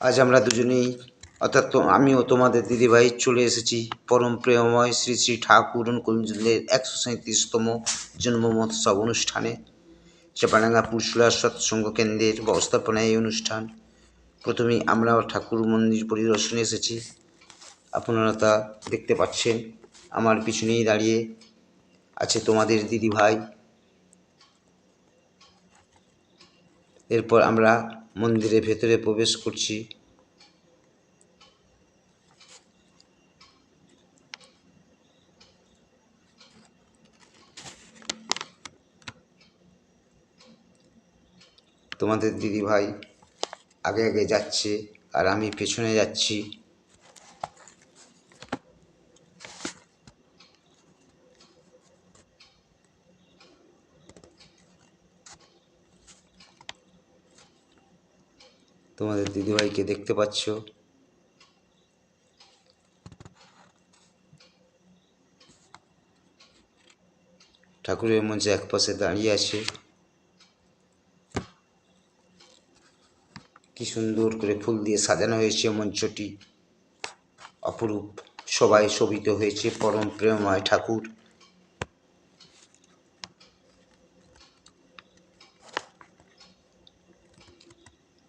আজ আমরা দুজনেই, অর্থাৎ আমিও তোমাদের দিদিভাই চলে এসেছি, পরম প্রেমময় শ্রী শ্রী ঠাকুর অনুকূলচন্দ্রের একশো সাঁত্রিশতম জন্ম মহোৎসব অনুষ্ঠানে। চাপাডাঙ্গা পুরসুলা সৎসঙ্গ কেন্দ্রের ব্যবস্থাপনায় এই অনুষ্ঠান। প্রথমেই আমরা ঠাকুর মন্দির পরিদর্শনে এসেছি। আপনারা তা দেখতে পাচ্ছেন, আমার পিছনেই দাঁড়িয়ে আছে তোমাদের দিদিভাই। এরপর আমরা মন্দিরের ভেতরে প্রবেশ করছি। তোমাদের দিদিভাই আগে আগে যাচ্ছে আর আমি পেছনে যাচ্ছি। তোমাদের দিদিভাইকে দেখতে পাচ্ছ। ঠাকুরের মঞ্চে এক পাশে দাঁড়িয়ে আছে। কি সুন্দর করে ফুল দিয়ে সাজানো হয়েছে মঞ্চটি। অপরূপ, সবাই শোভিত হয়েছে, পরম প্রেমময় ঠাকুর।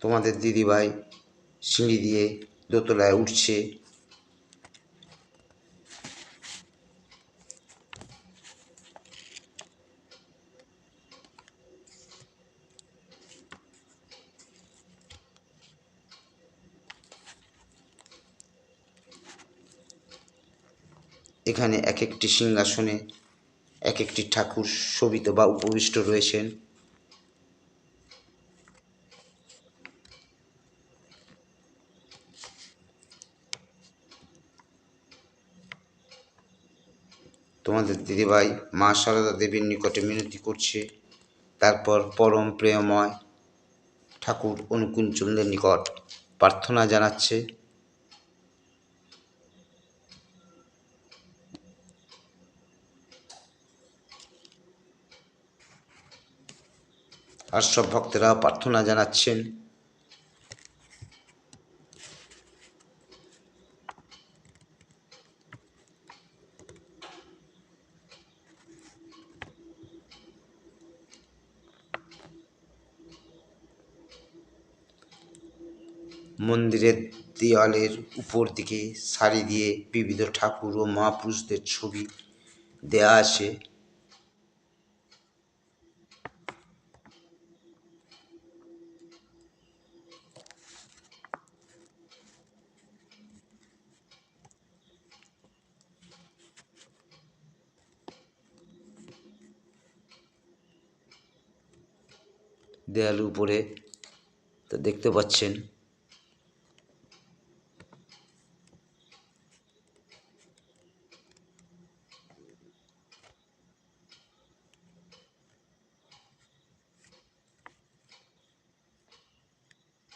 তোমাদের দিদিভাই সিঁড়ি দিয়ে দোতলায় উঠছে। এখানে এক একটি সিংহাসনে এক একটি ঠাকুর শোভিত বা উপবিষ্ট রয়েছেন। তোমাদের দিদিভাই মা সারদা দেবীর নিকটে মিনতি করছে। তারপর পরম প্রেমময় ঠাকুর অনুকূলচন্দ্রের নিকট প্রার্থনা জানাচ্ছে। আর সব ভক্তেরা প্রার্থনা জানাচ্ছেন। মন্দিরের দেওয়ালের উপর দিকে সারি দিয়ে বিবিধ ঠাকুর ও মহাপুরুষদের ছবি দেয়া আছে। দেয়ালের উপরে তা দেখতে পাচ্ছেন।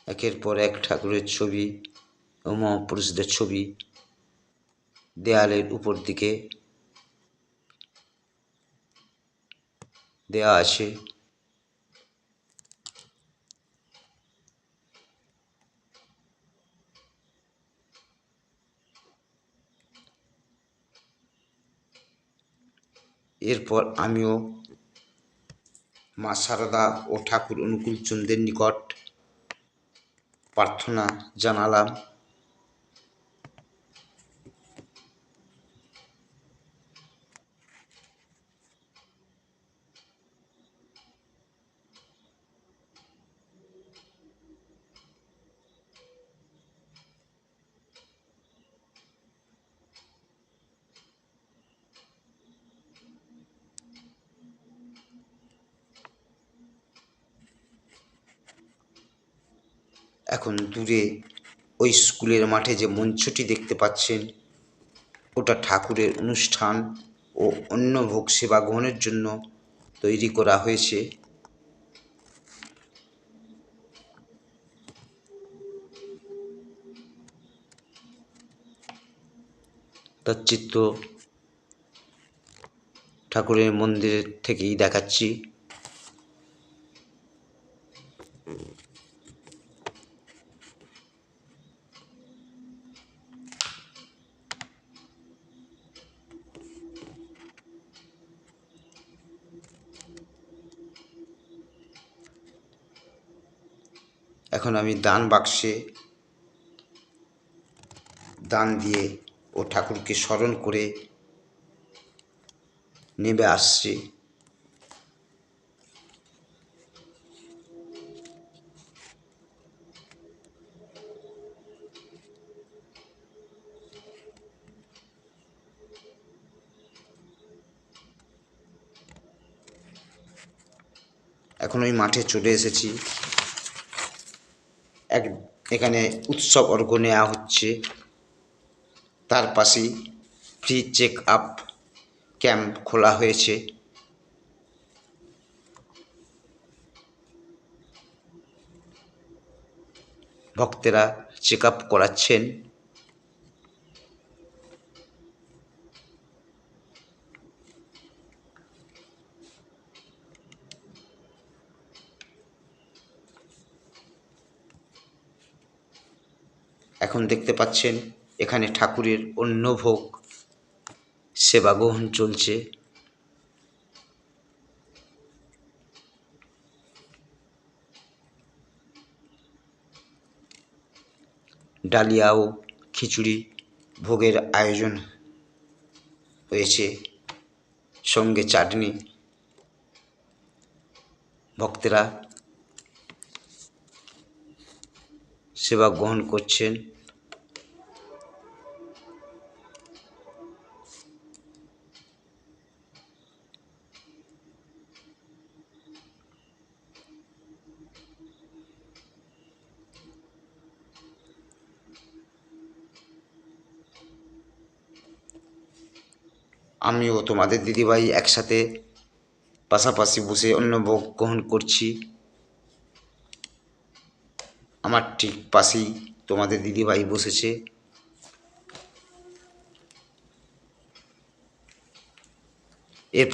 একের পর এক ঠাকুরের ছবি ও মহাপুরুষদের ছবি। দেয়ালের উপর দিকে দেয়া আছে। এরপর আমিও মা সারদা ও ঠাকুর অনুকূলচন্দ্রের নিকট প্রার্থনা জানালাম। এখন দূরে ওই স্কুলের মাঠে যে মঞ্চটি দেখতে পাচ্ছেন, ওটা ঠাকুরের অনুষ্ঠান ও অন্য ভোগ সেবা গ্রহণের জন্য তৈরি করা হয়েছে। তার চিত্র ঠাকুরের মন্দিরের থেকেই দেখাচ্ছি। এখন আমি দান বাক্সে দান দিয়ে ও ঠাকুরকে স্মরণ করে নেমে আসছি। এখন ওই মাঠে চলে এসেছি। এখানে উৎসব অর্ঘ নেওয়া হচ্ছে। তার পাশেই ফ্রি চেক আপ ক্যাম্প খোলা হয়েছে। ভক্তেরা চেক আপ করাচ্ছেন। এখন দেখতে পাচ্ছেন, এখানে ঠাকুরের অন্য ভোগ সেবা গ্রহণ চলছে। ডালিয়া ও খিচুড়ি ভোগের আয়োজন হয়েছে, সঙ্গে চাটনি। ভক্তেরা সেবা গ্রহণ করছেন। আমিও তোমাদের দিদিভাই একসাথে পাশাপাশি বসে অন্য ভোগ গ্রহণ করছি। আমার ঠিক পাশেই তোমাদের দিদিভাই বসেছে। এরপর